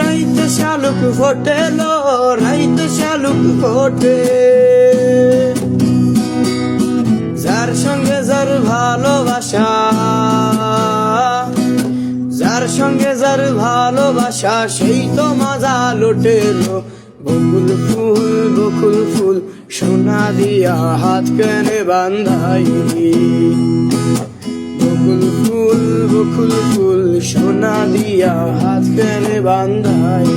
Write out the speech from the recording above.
রাইতে শালুক ফোটেলো রাইতে শালুক ফোটে যার সঙ্গে যার ভালোবাসা, যার সঙ্গে যার ভালোবাসা, সেই তো মজা লুটেলো। বকুল ফুল বকুল ফুল, সোনা দিয়া হাত কেনে বান্ধাই। ফুল ফুল সোনা দিয়া হাত কেনে বান্ধাই